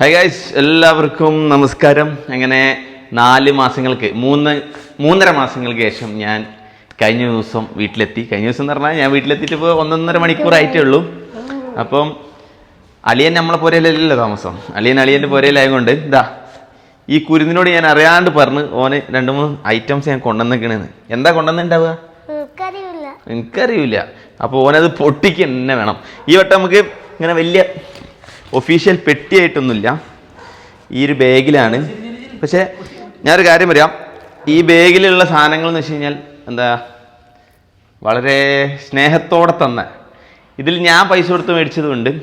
High guys എല്ലാവർക്കും നമസ്കാരം. അങ്ങനെ നാല് മാസങ്ങൾക്ക് മൂന്ന് മൂന്നര മാസങ്ങൾക്ക് ശേഷം ഞാൻ കഴിഞ്ഞ ദിവസം വീട്ടിലെത്തി. കഴിഞ്ഞ ദിവസം എന്ന് പറഞ്ഞാൽ ഞാൻ വീട്ടിലെത്തിയിട്ട് ഇപ്പോൾ ഒന്നൊന്നര മണിക്കൂറായിട്ടേ ഉള്ളൂ. അപ്പം അളിയൻ നമ്മളെ പുരയിലല്ലല്ലോ താമസം. അളിയൻ അളിയന്റെ പുരയിലായതുകൊണ്ട് ഇതാ ഈ കുരുന്നിനോട് ഞാൻ അറിയാണ്ട് പറഞ്ഞ് ഓന് രണ്ട് മൂന്ന് ഐറ്റംസ് ഞാൻ കൊണ്ടുവന്നിക്കണെന്ന്. എന്താ കൊണ്ടുവന്നിട്ടുണ്ടാവുക? എനിക്കറിയില്ല. അപ്പോൾ ഓനത് പൊട്ടിക്ക് തന്നെ വേണം. ഈ വട്ടം നമുക്ക് ഇങ്ങനെ വലിയ ഒഫീഷ്യൽ പെട്ടിയായിട്ടൊന്നുമില്ല. ഈ ഒരു ബാഗിലാണ്. പക്ഷേ ഞാനൊരു കാര്യം പറയാം. ഈ ബാഗിലുള്ള സാധനങ്ങൾ എന്ന് വെച്ച് കഴിഞ്ഞാൽ എന്താ വളരെ സ്നേഹത്തോടെ തന്ന. ഇതിൽ ഞാൻ പൈസ കൊടുത്ത് മേടിച്ചതുകൊണ്ട്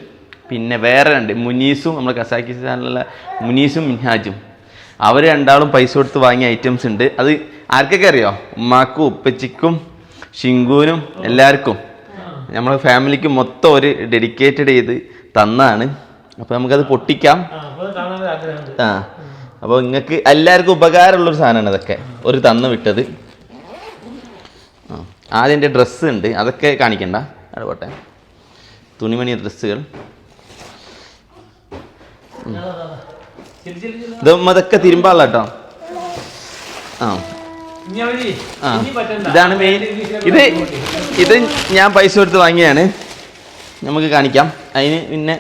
പിന്നെ വേറെ രണ്ട് മുനീസും നമ്മൾ കസാക്കിസ്ഥാനിലുള്ള മുനീസും മിൻഹാജും. അവർ രണ്ടാളും പൈസ കൊടുത്ത് വാങ്ങിയ ഐറ്റംസ് ഉണ്ട്. അത് ആർക്കൊക്കെ അറിയോ? ഉമ്മാക്കും ഉപ്പച്ചിക്കും ഷിങ്കുവിനും എല്ലാവർക്കും. നമ്മളെ ഫാമിലിക്ക് മൊത്തം ഒരു ഡെഡിക്കേറ്റഡ് ചെയ്ത് തന്നാണ്. അപ്പോൾ നമുക്കത് പൊട്ടിക്കാം. ആ അപ്പോൾ നിങ്ങൾക്ക് എല്ലാവർക്കും ഉപകാരമുള്ളൊരു സാധനമാണ് ഇതൊക്കെ. ഒരു തന്നു വിട്ടത്. ആ ആദ്യം എന്റെ ഡ്രസ്സ് ഉണ്ട്. അതൊക്കെ കാണിക്കണ്ട. അവിടെ പോട്ടെ. തുണിമണി ഡ്രസ്സുകൾ ഇത് അതൊക്കെ തിരുമ്പാള കേട്ടോ. ആ. ഇതാണ് മെയിൻ ഇത് ഇത് ഞാൻ പൈസ കൊടുത്ത് വാങ്ങിയാണ്. നമുക്ക് കാണിക്കാം. അതിന് പിന്നെ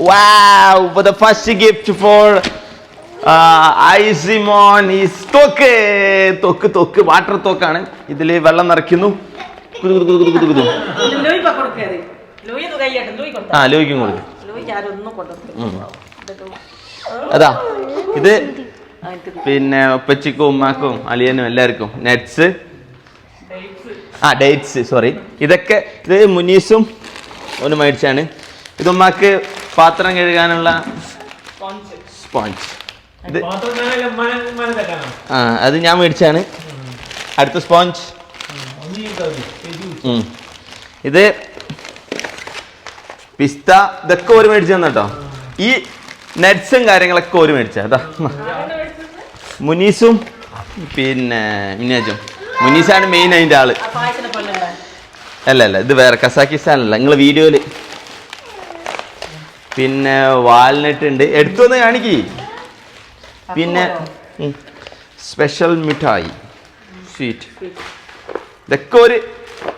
Wow, for the first gift for uh, ഐസിമോൻ ഈസ് തോക്ക് തൊക്ക് തൊക്ക് വാട്ടർ തോക്കാണ് ഇതിൽ വെള്ളം നിറയ്ക്കുന്നു. കുതു കുതു കുതു കുതു കുതു. ആ കൊടുക്കും. ലൂയിക്ക്. ഇതൊക്കെ അതാ ഇത് പിന്നെ ഉപ്പച്ചിക്കും ഉമ്മാക്കും അലിയനും എല്ലാവർക്കും നെറ്റ്സ് ആ ഡേറ്റ്സ് സോറി ഇതൊക്കെ ഇത് മുനീസും ഒന്ന് മേടിച്ചാണ് ഇത് ഉമ്മാക്ക് പാത്രം കഴുകാനുള്ള സ്പോഞ്ച്. ആ അത് ഞാൻ മേടിച്ചാണ്. അടുത്ത സ്പോഞ്ച്. ഇത് പിസ്ത ഇതൊക്കെ ഒരു മേടിച്ചു തന്നെട്ടോ ഈ നട്ട്സും കാര്യങ്ങളൊക്കെ ഒരു മേടിച്ച. അതാ. മുനീസും പിന്നെ മിനാജും മുനീസാണ് മെയിൻ അതിന്റെ ആൾ. അല്ല അല്ല ഇത് വേറെ. കസാക്കിസ്ഥാനല്ല. നിങ്ങൾ വീഡിയോയിൽ പിന്നെ വാൽനട്ട് ഉണ്ട് എടുത്തു വന്ന് കാണിക്കി. പിന്നെ സ്പെഷ്യൽ മിഠായി. സ്വീറ്റ് ഇതൊക്കെ ഒരു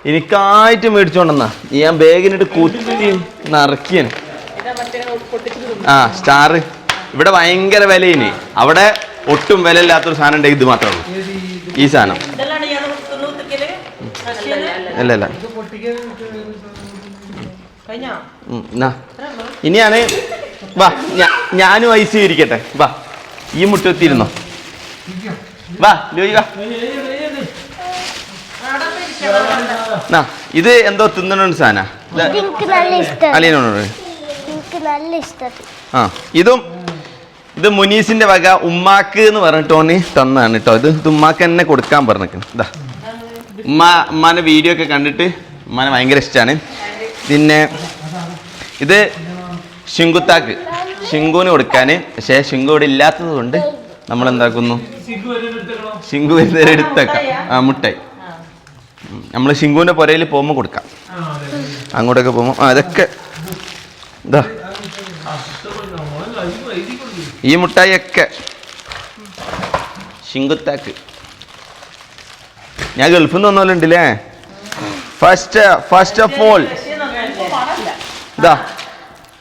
എനിക്കായിട്ട് മേടിച്ചോണ്ടെന്നാ. ഞാൻ ബാഗിനിട്ട് കുത്തി നിറക്കിയാണ്. ആ സ്റ്റാർ. ഇവിടെ ഭയങ്കര വിലയിന്. അവിടെ ഒട്ടും വില ഇല്ലാത്തൊരു സാധനം ഉണ്ടെങ്കിൽ ഇത് മാത്രമേ ഉള്ളൂ. ഈ സാധനം. ഇതെല്ലാം ഇനിയാണ് വാ ഞാനും ഐസി ഇരിക്കട്ടെ. വാ ഈ മുട്ടത്തിരുന്നോ വാ ലൂയി വാ ഇത് എന്തോ തിന്നണ സാധന. ആ ഇതും ഇത് മുനീസിന്റെ വക ഉമ്മാക്ക് എന്ന് പറഞ്ഞിട്ട് തന്നാണ് കേട്ടോ ഇത് ഇത് ഉമ്മാക്ക് എന്നെ കൊടുക്കാൻ പറഞ്ഞിരിക്കണം ഇതാ. ഉമ്മ ഉമ്മാന്റെ വീഡിയോ ഒക്കെ കണ്ടിട്ട് ഉമ്മാനെ ഭയങ്കര ഇഷ്ടമാണ് പിന്നെ ഇത് ശിങ്കുത്താക്ക്. ശിങ്കുവിന് കൊടുക്കാൻ പക്ഷേ ശിങ്കു ഇവിടെ ഇല്ലാത്തത് കൊണ്ട് നമ്മൾ എന്താക്കുന്നു ശിങ്കു വരുന്നവരെ എടുത്തേക്കാം. ആ മുട്ടായി. നമ്മൾ ശിങ്കുവിന്റെ പുരയിൽ പോകുമ്പോൾ കൊടുക്കാം. അങ്ങോട്ടൊക്കെ പോകുമ്പോൾ അതൊക്കെ ഇതാ ഈ മുട്ടായി ഒക്കെ ശിങ്കുത്താക്ക്. ഞാൻ ഗൾഫിൽ നിന്ന് വന്നോലുണ്ടല്ലേ ഫസ്റ്റ് ഫസ്റ്റ് ഓഫ് ഓൾ. ഇതാ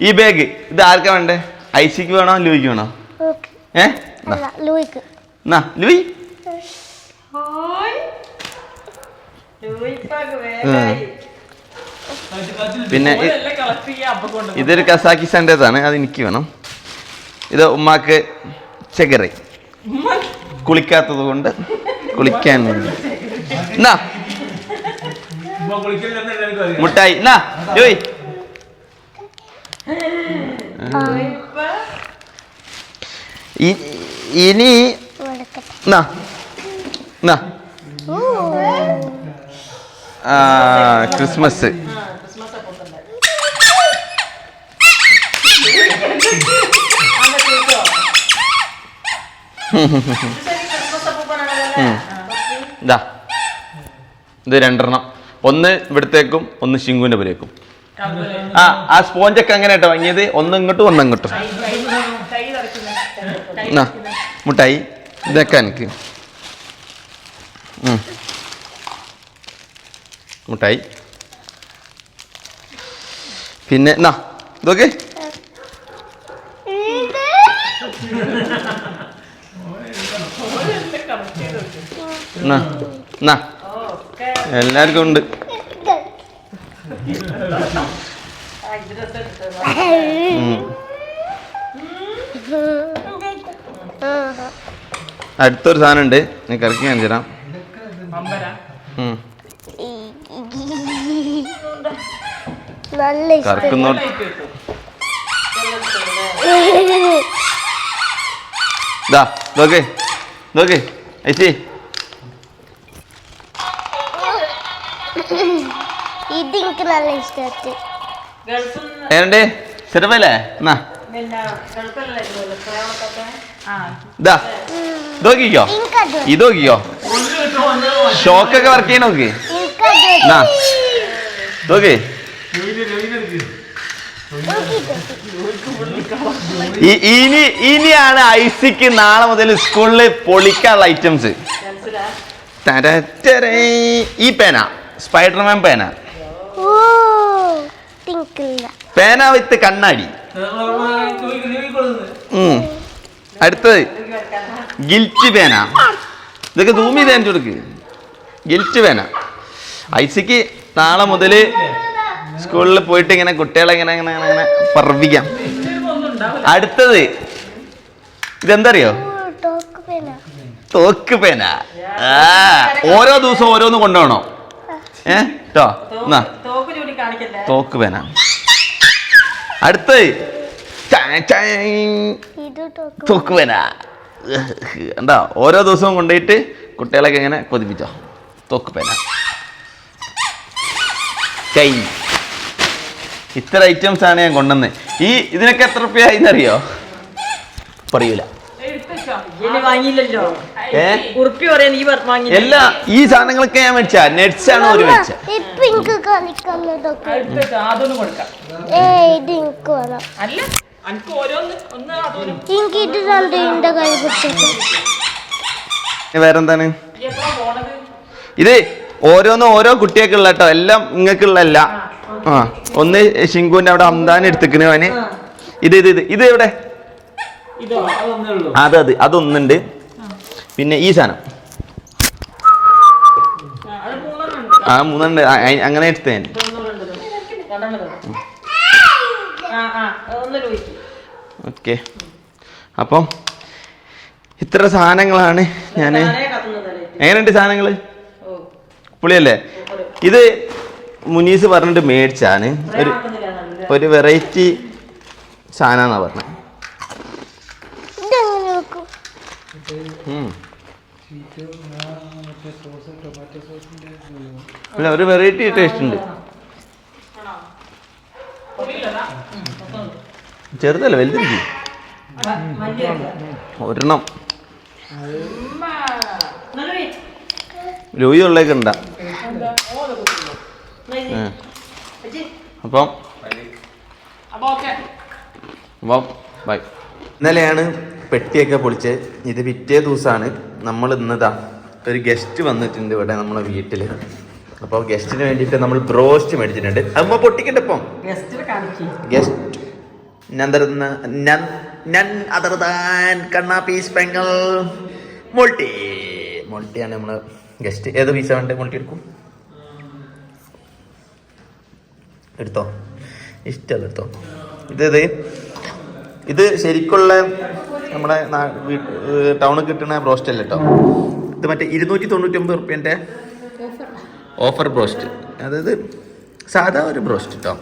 ഈ ബാഗ് ഇത് ആർക്കാ വേണ്ടേ? ഐസിക്ക് വേണോ ലൂയിക്ക് വേണോ? ഓക്കെ. ഏ? അല്ല ലൂയിക്ക്. ലൂയി. പിന്നെ ഇതൊരു കസാക്കി collect ചെയ്യാ, അപ്പൊ കൊണ്ടുവന്നു. ഇതൊരു കസാക്കിസാന്റെതാണ് അത് എനിക്ക് വേണം. ഇത് ഉമ്മാക്ക് ചെകറി കുളിക്കാത്തത് കൊണ്ട് കുളിക്കാൻ വേണ്ടി എന്നാ മുട്ടായി. എന്നാ ജോയ് ഇനി ക്രിസ്മസ്? ഇത് രണ്ടെണ്ണം. ഒന്ന് ഇവിടത്തേക്കും ഒന്ന് ശിങ്കുവിന്റെ പുരേക്കും. ആ ആ സ്പോഞ്ചൊക്കെ അങ്ങനെ കേട്ടോ വാങ്ങിയത്? ഒന്ന് ഇങ്ങോട്ടും ഒന്ന് ഇങ്ങോട്ടും. തറയ്ക്കുന്ന. മുട്ടായി ഇതൊക്കെ എനിക്ക്. മുട്ടായി. പിന്നെ എന്നാ ഇതൊക്കെ? എല്ലാവർക്കും ഓരെല്ലാം അടുത്തൊരു സാധനം ഉണ്ട്. ഞാൻ കറക്കി കാണിച്ചു തരാം. കറക്കുന്നോ? ഇതാ നോക്ക് നോക്ക് ഐച്ചി ഇത് എനിക്ക് നല്ല ഇഷ്ടപ്പെട്ടു എന്നാ. ഇതാ. ഇതോക്കിക്കോ. ഇതോക്കിക്കോ. ഷോക്കൊക്കെ വർക്ക് ചെയ്യണ നോക്ക്. എനിക്കത്. എന്നാ നോക്ക് ഈ- ഇനി ഇനിയാണ് ഐസിക്ക് നാളെ മുതൽ സ്കൂളിൽ പൊളിക്കാനുള്ള ഐറ്റംസ്? ഈ പേന. സ്പൈഡർമാൻ പേന. പേന വിത്ത് കണ്ണാടി. അടുത്തത്? ഗിൽറ്റ് പേന. ഇതൊക്കെ ധൂമി തേൻ കൊടുക്ക്. ഗിൽറ്റ് പേന. ഐസിക്ക് നാളെ മുതൽ സ്കൂളിൽ പോയിട്ട് ഇങ്ങനെ കുട്ടികളെ ഇങ്ങനെ ഇങ്ങനെ ഇങ്ങനെ പറപ്പിക്കാം അടുത്തത്. ഇതെന്തറിയോ? തോക്ക് പേന. ഓരോ ദിവസവും ഓരോന്ന് കൊണ്ടുപോകണോ? ഏ? കേട്ടോ എന്നാ. തോക്ക് പേന അടുത്ത് തോക്ക് പേന എന്താ ഓരോ ദിവസവും കൊണ്ടുപോയിട്ട് കുട്ടികളൊക്കെ ഇങ്ങനെ കൊതിപ്പിച്ചോ? തോക്ക് പേന കൈ ഇത്ര ഐറ്റംസ് ആണ് ഞാൻ കൊണ്ടുവന്നത്. ഈ ഇതിനൊക്കെ എത്ര റുപ്യ എന്നറിയോ? പറയൂല. വാങ്ങിയില്ലല്ലോ. ഏ? കുറിപ്പി പറയാൻ ഈ എല്ലാ ഈ സാധനങ്ങളൊക്കെ ഞാൻ മേടിച്ച. നെറ്റ്സ് ആണ് ഒരു മേടിച്ച. ഇപ്പൊ എനിക്ക് കളിക്കാനുള്ളതൊക്കെ എടുത്തുവെച്ചോ. അതൊന്നും കൊടുക്കാം. ഏ ഇത് എനിക്ക് വേണം. അല്ല ഓരോന്ന് ഒന്ന് അതൊന്നും എനിക്ക് ഇത് എന്റെ കൈ വേറെന്താണ്? എത്ര പോണത്? ഇത് ഓരോന്നും ഓരോ കുട്ടിയൊക്കെയുള്ള കേട്ടോ എല്ലാം നിങ്ങൾക്കുള്ളല്ല ആ ഒന്ന് ശിങ്കുവിന്റെ അവിടെ അന്താൻ എടുത്തിക്കണ് അവന്. ഇത് ഇത് ഇത്. ഇത് എവിടെ? അത് അത് അതൊന്നുണ്ട്. പിന്നെ ഈ സാധനം. ആ മൂന്നെണ്ണം മൂന്നുണ്ട് അങ്ങനെ എടുത്തേ ഓക്കെ. അപ്പം ഇത്ര സാധനങ്ങളാണ് ഞാൻ എങ്ങനെയുണ്ട് സാധനങ്ങൾ പുളിയല്ലേ? ഇത് മുനീസ് പറഞ്ഞിട്ട് മേടിച്ചാണ്. ഒരു ഒരു വെറൈറ്റി സാധനമെന്നാ പറഞ്ഞത് അല്ല ഒരു വെറൈറ്റി ടേസ്റ്റ് ഉണ്ട്. ചെറുതല്ല വലുതിരിക്കും? ഒരെണ്ണം. ലൂയി ഉള്ളേക്ക് ഉണ്ടാ അപ്പം. അപ്പം ബൈ. ഇന്നലെയാണ് പെട്ടിയൊക്കെ പൊളിച്ച് ഇത് പിറ്റേ ദിവസമാണ് നമ്മൾ ഇന്നതാ ഒരു ഗസ്റ്റ് വന്നിട്ടുണ്ട് ഇവിടെ നമ്മളെ വീട്ടിൽ അപ്പോൾ ഗസ്റ്റിന് വേണ്ടിയിട്ട് നമ്മൾ ബ്രോസ്റ്റ് മേടിച്ചിട്ടുണ്ട്. അമ്മ പൊട്ടിക്കണ്ടപ്പം ഗസ്റ്റിനെ കാണിച്ചു ഗസ്റ്റ് നൻ അതർ ദാൻ കണ്ണാപ്പി സ്പെങ്കൽ മോൾട്ടി. മോൾട്ടിയാണ് നമ്മൾ ഗസ്റ്റ് ഏത് പീസ വേണ്ടത് മോൾട്ടി എടുക്കും? എടുത്തോ? ഇഷ്ടമല്ല എടുത്തോ? ഇത് ഇത് ഇത് ശരിക്കുള്ള നമ്മുടെ ടൗണിൽ കിട്ടുന്ന ബ്രോസ്റ്റ് അല്ല കേട്ടോ ഇത് മറ്റേ ഇരുന്നൂറ്റി തൊണ്ണൂറ്റി ഒമ്പത് റുപ്യന്റെ ഓഫർ ബ്രോസ്റ്റ്. അതായത് സാധാ ഒരു ബ്രോസ്റ്റ് കേട്ടോ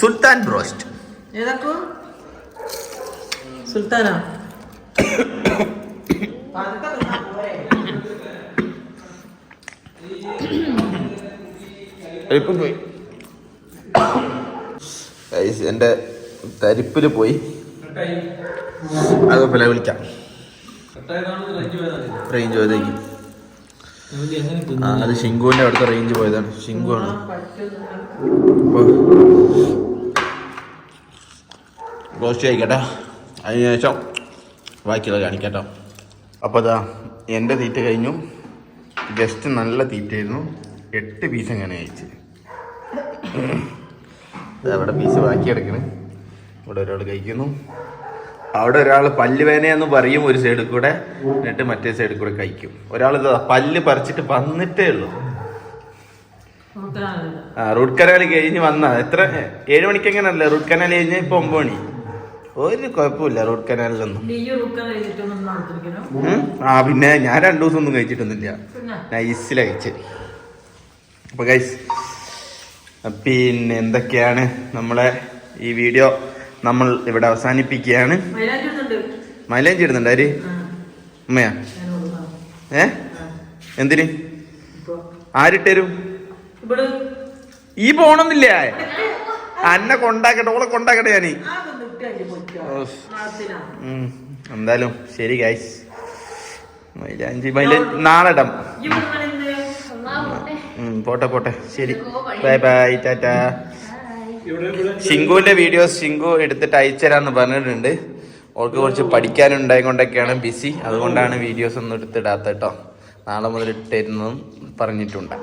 സുൽത്താൻ ബ്രോസ്റ്റ്. സുൽത്താനോ? ഇപ്പം പോയി. എന്റെ തരിപ്പിൽ പോയി. അത് പോലെ വിളിക്കാം റേഞ്ച് പോയതേക്ക് ആ അത് ഷിങ്കുവിന്റെ അടുത്ത റേഞ്ച് പോയതാണ്. ഷിങ്കു ആണ്. റോസ്റ്റ് കഴിക്കട്ടെ അതിനുശേഷം ബാക്കിയുള്ള കാണിക്കട്ടോ. അപ്പോൾ അതാ എന്റെ തീറ്റ കഴിഞ്ഞു. ജസ്റ്റ് നല്ല തീറ്റയായിരുന്നു. എട്ട് പീസ് എങ്ങനെ കഴിച്ച്. അവിടെ പീസ് ബാക്കി കിടക്കണേ. ഇവിടെ ഒരാൾ കഴിക്കുന്നു. അവിടെ ഒരാൾ പല്ലുവേന എന്ന് പറയും ഒരു സൈഡിൽ കൂടെ എന്നിട്ട് മറ്റേ സൈഡിൽ കൂടെ കഴിക്കും. ഒരാൾ ഇതാ പല്ല് പറിച്ചിട്ട് വന്നിട്ടേ ഉള്ളൂ. ആ റൂട്ട് കനാൽ കഴിഞ്ഞ് വന്ന. എത്ര ഏഴ് മണിക്ക് എങ്ങനെയല്ല? റൂട്ട് കനാൽ കഴിഞ്ഞ് ഇപ്പൊ ഒമ്പത് മണി. ഒരു കുഴപ്പമില്ല റൂട്ട് കനാലിലൊന്നും. ആ പിന്നെ ഞാൻ രണ്ടു ദിവസം ഒന്നും കഴിച്ചിട്ടൊന്നുമില്ല. നൈസില കഴിച്ചത്. അപ്പൊ ഗൈസ് പിന്നെ എന്തൊക്കെയാണ് നമ്മളെ ഈ വീഡിയോ നമ്മൾ ഇവിടെ അവസാനിപ്പിക്കുകയാണ്. മൈലേജ് ഇടുന്നുണ്ട് ആര്? ഉമ്മയാ? ഏ? എന്തിന്? ആരിട്ടരും? ഈ പോണമെന്നില്ല അന്നെ കൊണ്ടാക്കട്ടെ ഓളെ കൊണ്ടാക്കട്ടെ ഞാനീ. എന്തായാലും ശരി ഗൈസ് മൈലാഞ്ചി മൈലാഞ്ചി നാളെ ഇടാം? പോട്ടെ പോട്ടെ. ശരി. Bye bye tata. ഷിങ്കുവിന്റെ വീഡിയോ ഷിങ്കു എടുത്തിട്ട് അയച്ചുതരാന്ന് പറഞ്ഞിട്ടുണ്ട്. ഓൾക്ക് കുറച്ച് പഠിക്കാനുണ്ടായി കൊണ്ടൊക്കെയാണ് ബിസി അതുകൊണ്ടാണ് വീഡിയോസ് ഒന്നും എടുത്തിടാത്ത കേട്ടോ നാളെ മുതൽ ഇട്ടിരുന്നതും പറഞ്ഞിട്ടുണ്ട്.